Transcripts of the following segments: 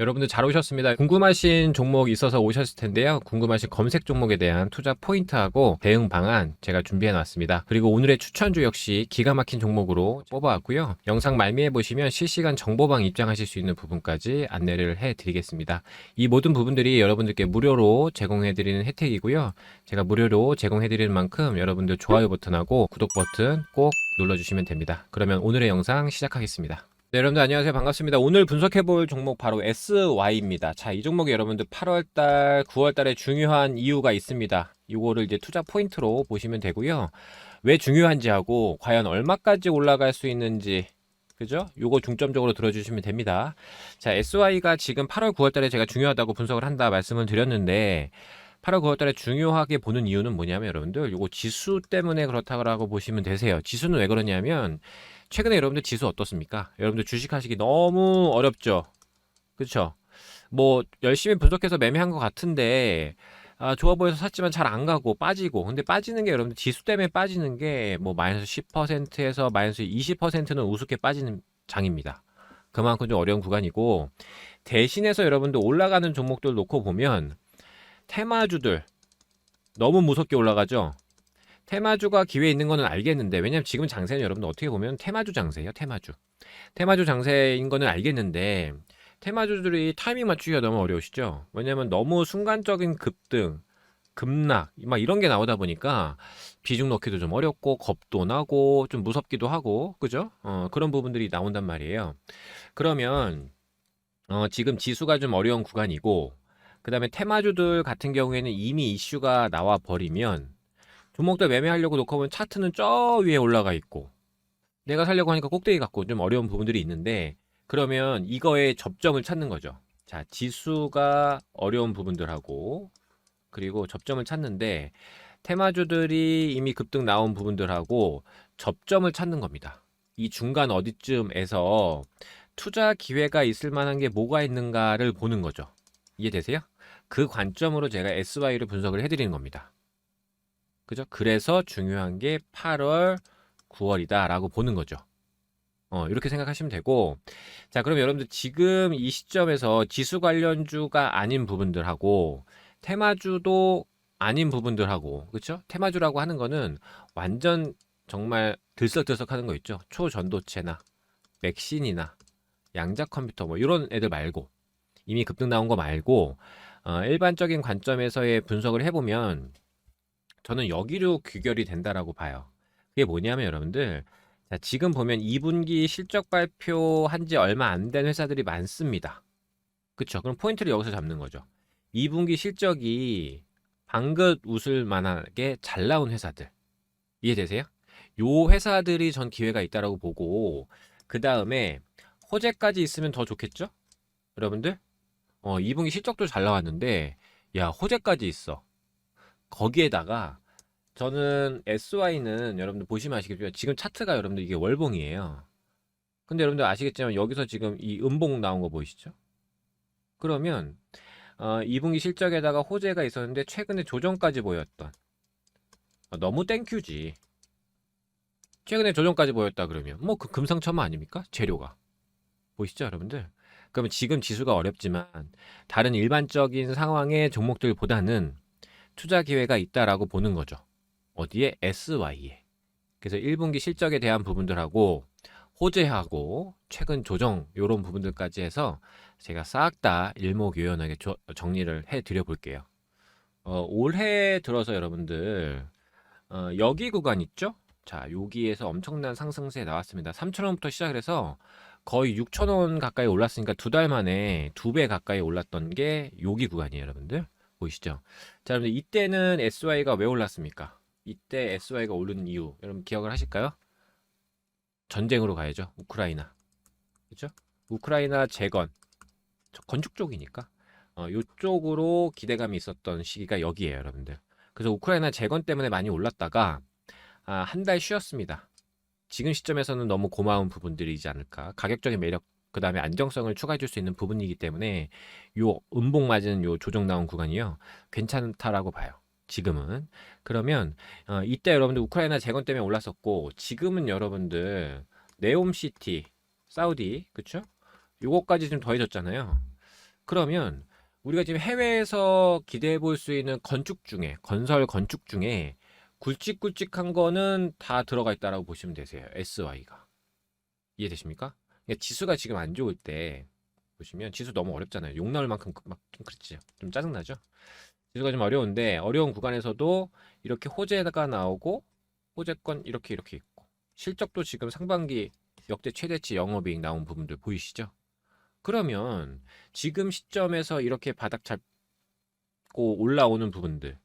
여러분들 잘 오셨습니다. 궁금하신 종목 있어서 오셨을 텐데요. 궁금하신 검색 종목에 대한 투자 포인트하고 대응 방안 제가 준비해 놨습니다. 그리고 오늘의 추천주 역시 기가 막힌 종목으로 뽑아왔고요. 영상 말미에 보시면 실시간 정보방 입장하실 수 있는 부분까지 안내를 해 드리겠습니다. 이 모든 부분들이 여러분들께 무료로 제공해 드리는 혜택이고요. 제가 무료로 제공해 드리는 만큼 여러분들 좋아요 버튼하고 구독 버튼 꼭 눌러주시면 됩니다. 그러면 오늘의 영상 시작하겠습니다. 네, 여러분들 안녕하세요. 반갑습니다. 오늘 분석해 볼 종목 바로 SY입니다. 자, 이 종목이 여러분들 8월 달, 9월 달에 중요한 이유가 있습니다. 이거를 이제 투자 포인트로 보시면 되고요. 왜 중요한지 하고 과연 얼마까지 올라갈 수 있는지 그죠? 요거 중점적으로 들어주시면 됩니다. 자, SY가 지금 8월, 9월 달에 제가 중요하다고 분석을 한다 말씀을 드렸는데 8월, 9월 달에 중요하게 보는 이유는 뭐냐면 여러분들 요거 지수 때문에 그렇다고 보시면 되세요. 지수는 왜 그러냐면 최근에 여러분들 지수 어떻습니까? 여러분들 주식 하시기 너무 어렵죠. 그렇죠? 뭐 열심히 분석해서 매매한 것 같은데 아, 좋아 보여서 샀지만 잘 안 가고 빠지고 근데 빠지는 게 여러분들 지수 때문에 빠지는 게 뭐 마이너스 10%에서 마이너스 20%는 우습게 빠지는 장입니다. 그만큼 좀 어려운 구간이고 대신해서 여러분들 올라가는 종목들 놓고 보면 테마주들. 너무 무섭게 올라가죠. 테마주가 기회 있는 거는 알겠는데 왜냐면 지금 장세는 여러분들 어떻게 보면 테마주 장세예요 테마주. 테마주 장세인 거는 알겠는데 테마주들이 타이밍 맞추기가 너무 어려우시죠? 왜냐면 너무 순간적인 급등 급락 막 이런 게 나오다 보니까 비중 넣기도 좀 어렵고 겁도 나고 좀 무섭기도 하고 그죠? 어, 그런 부분들이 나온단 말이에요. 그러면 어, 지금 지수가 좀 어려운 구간이고 그 다음에 테마주들 같은 경우에는 이미 이슈가 나와 버리면 종목 들 매매하려고 놓고 보면 차트는 저 위에 올라가 있고 내가 살려고 하니까 꼭대기 갖고 좀 어려운 부분들이 있는데 그러면 이거에 접점을 찾는 거죠. 자, 지수가 어려운 부분들하고 그리고 접점을 찾는데 테마주들이 이미 급등 나온 부분들하고 접점을 찾는 겁니다. 이 중간 어디쯤에서 투자 기회가 있을 만한 게 뭐가 있는가를 보는 거죠. 이해되세요? 그 관점으로 제가 SY를 분석을 해드리는 겁니다. 그죠? 그래서 중요한 게 8월, 9월이다라고 보는 거죠. 어, 이렇게 생각하시면 되고, 자, 그럼 여러분들 지금 이 시점에서 지수 관련주가 아닌 부분들하고, 테마주도 아닌 부분들하고, 그쵸? 테마주라고 하는 거는 완전 정말 들썩들썩 하는 거 있죠? 초전도체나, 맥신이나, 양자 컴퓨터, 뭐, 이런 애들 말고, 이미 급등 나온 거 말고, 어, 일반적인 관점에서의 분석을 해보면, 저는 여기로 귀결이 된다라고 봐요. 그게 뭐냐면 여러분들 자, 지금 보면 2분기 실적 발표한 지 얼마 안 된 회사들이 많습니다. 그쵸? 그럼 포인트를 여기서 잡는 거죠. 2분기 실적이 방긋 웃을 만하게 잘 나온 회사들. 이해되세요? 요 회사들이 전 기회가 있다라고 보고 그 다음에 호재까지 있으면 더 좋겠죠? 여러분들? 어, 2분기 실적도 잘 나왔는데 야, 호재까지 있어. 거기에다가 저는 SY는 여러분들 보시면 아시겠지만 지금 차트가 여러분들 이게 월봉이에요. 근데 여러분들 아시겠지만 여기서 지금 이 음봉 나온 거 보이시죠? 그러면 어, 2분기 실적에다가 호재가 있었는데 최근에 조정까지 보였던 어, 너무 땡큐지. 최근에 조정까지 보였다 그러면 뭐 그 금상첨화 아닙니까? 재료가 보이시죠, 여러분들? 그러면 지금 지수가 어렵지만 다른 일반적인 상황의 종목들보다는 투자 기회가 있다라고 보는 거죠. 어디에? SY에. 그래서 1분기 실적에 대한 부분들하고 호재하고 최근 조정 이런 부분들까지 해서 제가 싹 다 일목요연하게 조- 정리를 해 드려 볼게요. 어, 올해 들어서 여러분들 어, 여기 구간 있죠? 자, 여기에서 엄청난 상승세 나왔습니다. 3,000원부터 시작을 해서 거의 6,000원 가까이 올랐으니까 두 달 만에 두 배 가까이 올랐던 게 여기 구간이에요, 여러분들. 보이시죠? 자, 여러분들 이때는 SY가 왜 올랐습니까? 이때 SY가 오르는 이유 여러분 기억을 하실까요? 전쟁으로 가야죠. 우크라이나. 그렇죠? 우크라이나 재건. 저 건축 쪽이니까. 어, 요쪽으로 기대감이 있었던 시기가 여기에요, 여러분들. 그래서 우크라이나 재건 때문에 많이 올랐다가 아, 한 달 쉬었습니다. 지금 시점에서는 너무 고마운 부분들이지 않을까. 가격적인 매력, 그 다음에 안정성을 추가해 줄 수 있는 부분이기 때문에 요 음봉 맞은 요 조정 나온 구간이요. 괜찮다라고 봐요. 지금은. 그러면 어, 이때 여러분들 우크라이나 재건 때문에 올랐었고 지금은 여러분들 네옴시티, 사우디, 그쵸? 요거까지 좀 더해졌잖아요. 그러면 우리가 지금 해외에서 기대해 볼 수 있는 건축 중에 건설 건축 중에 굵직굵직한 거는 다 들어가 있다라고 보시면 되세요. SY가 이해되십니까? 그러니까 지수가 지금 안 좋을 때 보시면 지수 너무 어렵잖아요. 욕 나올 만큼 막 좀 그렇죠. 좀 짜증나죠? 지수가 좀 어려운데 어려운 구간에서도 이렇게 호재가 나오고 호재권 이렇게 이렇게 있고 실적도 지금 상반기 역대 최대치 영업이익 나온 부분들 보이시죠? 그러면 지금 시점에서 이렇게 바닥 잡고 올라오는 부분들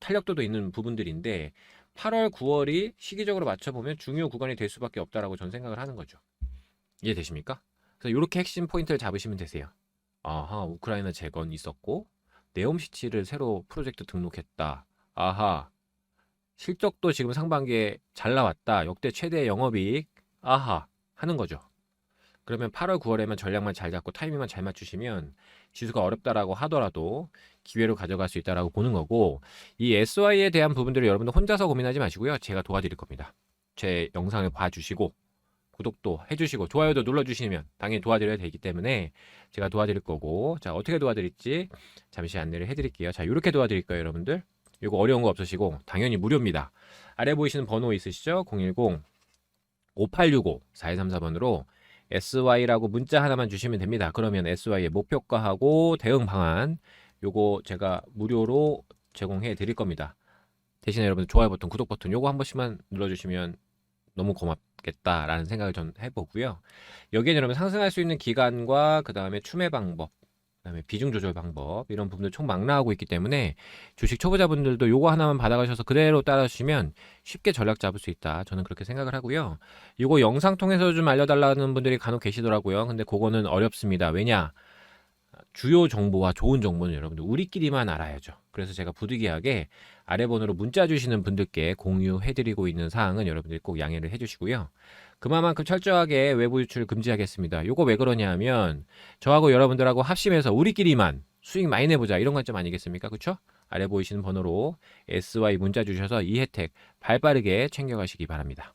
탄력도도 있는 부분들인데 8월, 9월이 시기적으로 맞춰보면 중요 구간이 될 수밖에 없다라고 전 생각을 하는 거죠. 이해되십니까? 그래서 이렇게 핵심 포인트를 잡으시면 되세요. 아하, 우크라이나 재건 있었고 네옴시티를 새로 프로젝트 등록했다. 아하, 실적도 지금 상반기에 잘 나왔다. 역대 최대 영업이익. 아하, 하는 거죠. 그러면 8월, 9월에만 전략만 잘 잡고 타이밍만 잘 맞추시면 지수가 어렵다라고 하더라도 기회로 가져갈 수 있다라고 보는 거고 이 SY에 대한 부분들을 여러분들 혼자서 고민하지 마시고요. 제가 도와드릴 겁니다. 제 영상을 봐주시고 구독도 해주시고 좋아요도 눌러주시면 당연히 도와드려야 되기 때문에 제가 도와드릴 거고 자 어떻게 도와드릴지 잠시 안내를 해드릴게요. 자 이렇게 도와드릴 거예요, 여러분들. 이거 어려운 거 없으시고 당연히 무료입니다. 아래 보이시는 번호 있으시죠? 010 5865 4234번으로 SY라고 문자 하나만 주시면 됩니다. 그러면 SY의 목표가하고 대응 방안 요거 제가 무료로 제공해 드릴 겁니다. 대신에 여러분 좋아요 버튼, 구독 버튼 요거 한 번씩만 눌러주시면 너무 고맙겠다라는 생각을 전 해보고요. 여기에 여러분 상승할 수 있는 기간과 그 다음에 추매 방법, 그다음에 비중 조절 방법 이런 부분들 총 망라하고 있기 때문에 주식 초보자분들도 요거 하나만 받아가셔서 그대로 따라주시면 쉽게 전략 잡을 수 있다. 저는 그렇게 생각을 하고요. 요거 영상 통해서 좀 알려달라는 분들이 간혹 계시더라고요. 근데 그거는 어렵습니다. 왜냐? 주요 정보와 좋은 정보는 여러분들 우리끼리만 알아야죠. 그래서 제가 부득이하게 아래 번호로 문자 주시는 분들께 공유해드리고 있는 사항은 여러분들이 꼭 양해를 해주시고요. 그만큼 철저하게 외부 유출 금지하겠습니다. 요거 왜 그러냐 하면 저하고 여러분들하고 합심해서 우리끼리만 수익 많이 내보자 이런 관점 아니겠습니까? 그쵸? 아래 보이시는 번호로 SY 문자 주셔서 이 혜택 발빠르게 챙겨가시기 바랍니다.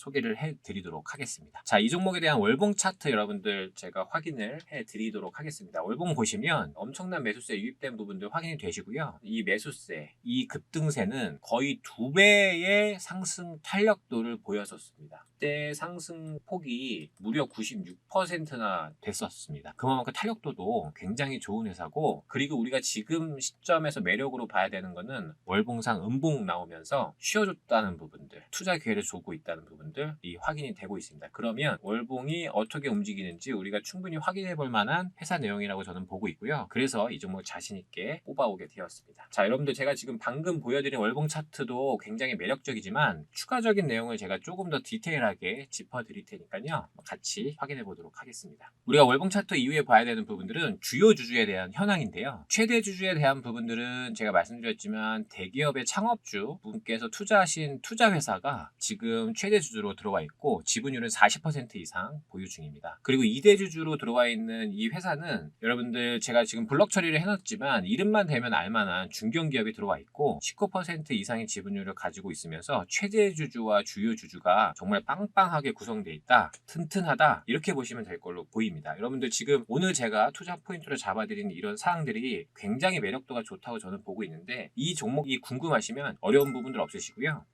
소개를 해드리도록 하겠습니다. 자, 이 종목에 대한 월봉 차트 여러분들 제가 확인을 해드리도록 하겠습니다. 월봉 보시면 엄청난 매수세 유입된 부분들 확인이 되시고요. 이 매수세, 이 급등세는 거의 두 배의 상승 탄력도를 보였었습니다. 그때 상승 폭이 무려 96%나 됐었습니다. 그만큼 탄력도도 굉장히 좋은 회사고 그리고 우리가 지금 시점에서 매력으로 봐야 되는 거는 월봉상 음봉 나오면서 쉬어줬다는 부분들 투자 기회를 주고 있다는 부분들 이 확인이 되고 있습니다. 그러면 월봉이 어떻게 움직이는지 우리가 충분히 확인해 볼 만한 회사 내용이라고 저는 보고 있고요. 그래서 이 종목 자신 있게 뽑아오게 되었습니다. 자 여러분들 제가 지금 방금 보여드린 월봉 차트도 굉장히 매력적이지만 추가적인 내용을 제가 조금 더 디테일하게 짚어 드릴 테니까요. 같이 확인해 보도록 하겠습니다. 우리가 월봉 차트 이후에 봐야 되는 부분들은 주요 주주에 대한 현황인데요. 최대 주주에 대한 부분들은 제가 말씀드렸지만 대기업의 창업주 분께서 투자하신 투자 회사가 지금 최대 주주 로 들어와 있고 지분율은 40% 이상 보유 중입니다. 그리고 2대 주주로 들어와 있는 이 회사는 여러분들 제가 지금 블럭 처리를 해놨지만 이름만 대면 알만한 중견기업이 들어와 있고 19% 이상의 지분율을 가지고 있으면서 최대 주주와 주요 주주가 정말 빵빵하게 구성되어 있다. 튼튼하다. 이렇게 보시면 될 걸로 보입니다. 여러분들 지금 오늘 제가 투자 포인트로 잡아드린 이런 사항들이 굉장히 매력도가 좋다고 저는 보고 있는데 이 종목이 궁금하시면 어려운 부분들 없으시고요.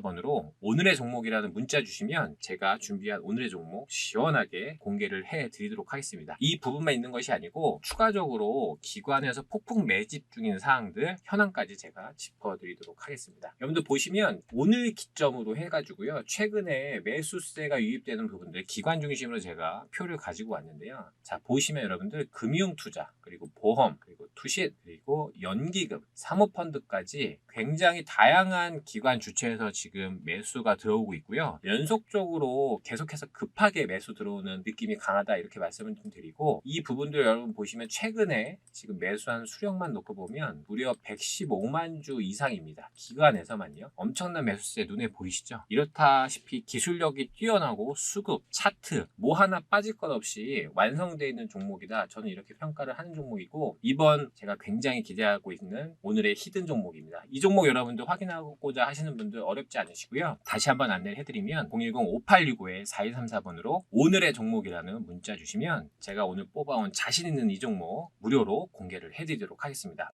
010-5865-4234번으로 오늘의 종목이라는 문자 주시면 제가 준비한 오늘의 종목 시원하게 공개를 해 드리도록 하겠습니다. 이 부분만 있는 것이 아니고 추가적으로 기관에서 폭풍 매집 중인 사항들 현황까지 제가 짚어 드리도록 하겠습니다. 여러분들 보시면 오늘 기점으로 해가지고요. 최근에 매수세가 유입되는 부분들 기관 중심으로 제가 표를 가지고 왔는데요. 자, 보시면 여러분들 금융투자, 그리고 보험, 그리고 투신, 그리고 연기금, 사모펀드까지 굉장히 다양한 기관 주체에서 지금 매수가 들어오고 있고요. 연속적으로 계속해서 급하게 매수 들어오는 느낌이 강하다 이렇게 말씀을 좀 드리고 이 부분들 여러분 보시면 최근에 지금 매수한 수령만 놓고 보면 무려 115만 주 이상입니다. 기관에서만요. 엄청난 매수세 눈에 보이시죠? 이렇다시피 기술력이 뛰어나고 수급, 차트 뭐 하나 빠질 것 없이 완성되어 있는 종목이다. 저는 이렇게 평가를 하는 종목이고 이번 제가 굉장히 기대하고 있는 오늘의 히든 종목입니다. 이 종목 여러분들 확인하고자 하시는 분들 어렵지 않으시고요. 다시 한번 안내를 해드리면 010-5865-4234번으로 오늘의 종목이라는 문자 주시면 제가 오늘 뽑아온 자신 있는 이 종목 무료로 공개를 해드리도록 하겠습니다.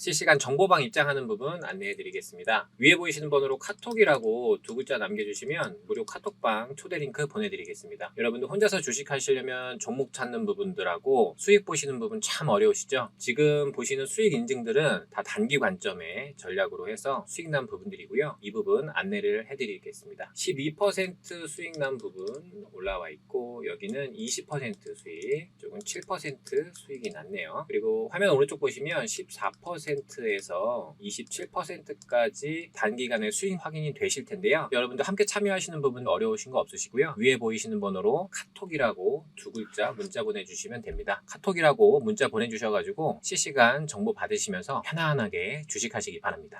실시간 정보방 입장하는 부분 안내해 드리겠습니다. 위에 보이시는 번호로 카톡이라고 두 글자 남겨주시면 무료 카톡방 초대 링크 보내드리겠습니다. 여러분들 혼자서 주식 하시려면 종목 찾는 부분들하고 수익 보시는 부분 참 어려우시죠? 지금 보시는 수익 인증들은 다 단기 관점의 전략으로 해서 수익 난 부분들이고요. 이 부분 안내를 해드리겠습니다. 12% 수익 난 부분 올라와 있고 여기는 20% 수익, 이쪽은 7% 수익이 났네요. 그리고 화면 오른쪽 보시면 14% 에서 27%까지 단기간에 수익 확인이 되실 텐데요. 여러분들 함께 참여하시는 부분 어려우신 거 없으시고요. 위에 보이시는 번호로 카톡이라고 두 글자 문자 보내주시면 됩니다. 카톡이라고 문자 보내주셔가지고 실시간 정보 받으시면서 편안하게 주식하시기 바랍니다.